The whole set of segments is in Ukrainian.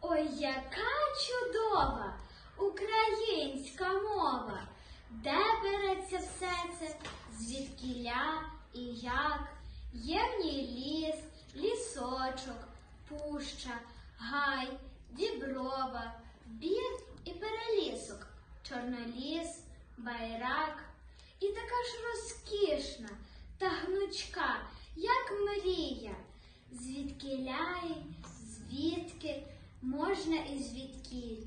Ой, яка чудова українська мова! Де береться все це, звідкіля і як? Є в ній ліс, лісочок, пуща, гай, діброва, бір і перелісок, чорноліс, байрак. І така ж розкішна та гнучка, як мрія. Звідкиля й звідки можна і звідкіль.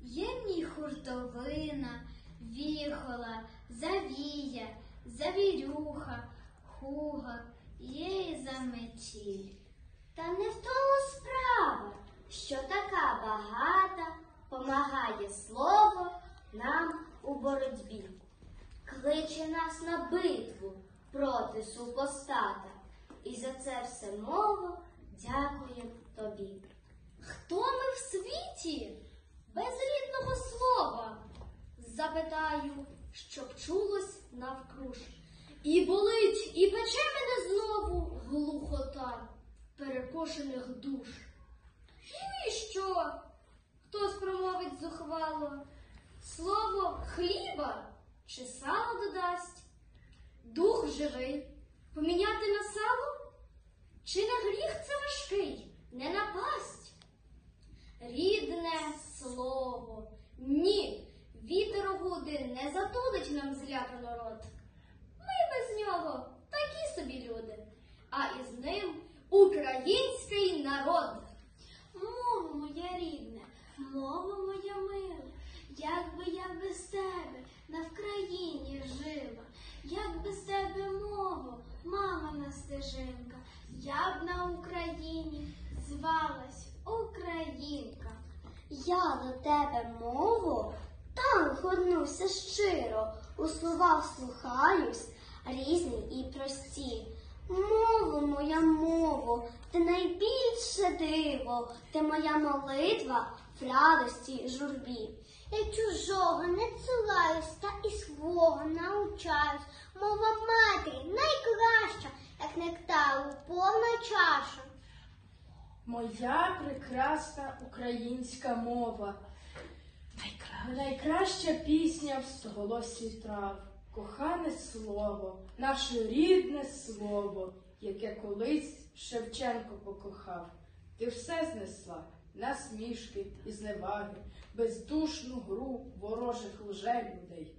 Є в ній хуртовина, віхола, завія, завірюха, хуга, є і заметіль. Та не в тому справа, що така багата помагає слово нам у боротьбі. Кличе нас на битву проти супостата. І за це все мову дякуємо тобі. Хто ми в світі без рідного слова? Запитаю, щоб чулось навкруж. І болить, і пече мене знову глухота перекошених душ. І що? Хтось промовить зухвало? Слово хліба чи сало додасть? Дух живий, поміняти на сало? Чи на гріх це важкий, не напасть? Рідне слово. Ні, вітер огуди не затулить нам злякано рот. Ми без нього такі собі люди, а із ним український народ. Мова моя рідна, мова моя мила, як би я без тебе на Вкраїні жила, як без тебе мова, мамина стежинка, я б на Україні звалась Українка. Я до тебе мову там горнуся щиро, у слова слухаюсь, різні і прості. Мову, моя мову, ти найбільше диво, ти моя молитва в радості журбі. Я чужого не цілаюсь та і свого научаюсь. Мова матері найкраща, нектару повна чаша. Моя прекрасна українська мова. Найкра... Найкраща пісня в стоголосі трав. Кохане слово, наше рідне слово, яке колись Шевченко покохав. Ти все знесла, насмішки і зневаги, бездушну гру ворожих лже людей.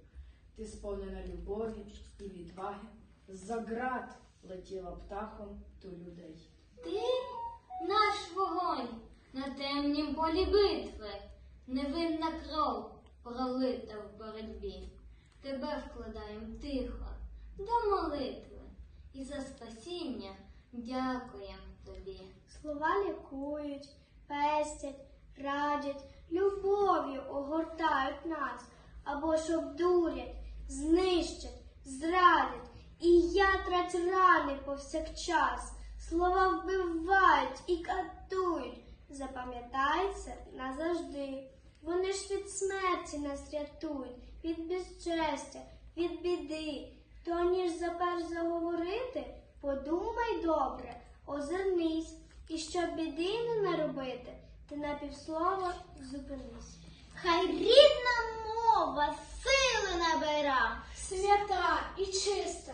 Ти сповнена любові і відваги, за град летіла птахом до людей. Ти наш вогонь на темнім полі битви, невинна кров пролита в боротьбі. Тебе вкладаєм тихо до молитви і за спасіння дякуєм тобі. Слова лікують, пестять, радять, любов'ю огортають нас, або ж обдурять, ятрать рани повсякчас. Слова вбивають і катують. Запам'ятай це назавжди. Вони ж від смерті нас рятують, від безчестя, від біди. То ніж заперш заговорити, подумай добре, озирнись, і щоб біди не наробити, ти на півслова зупинись. Хай рідна мова сили набира, Свята і чиста.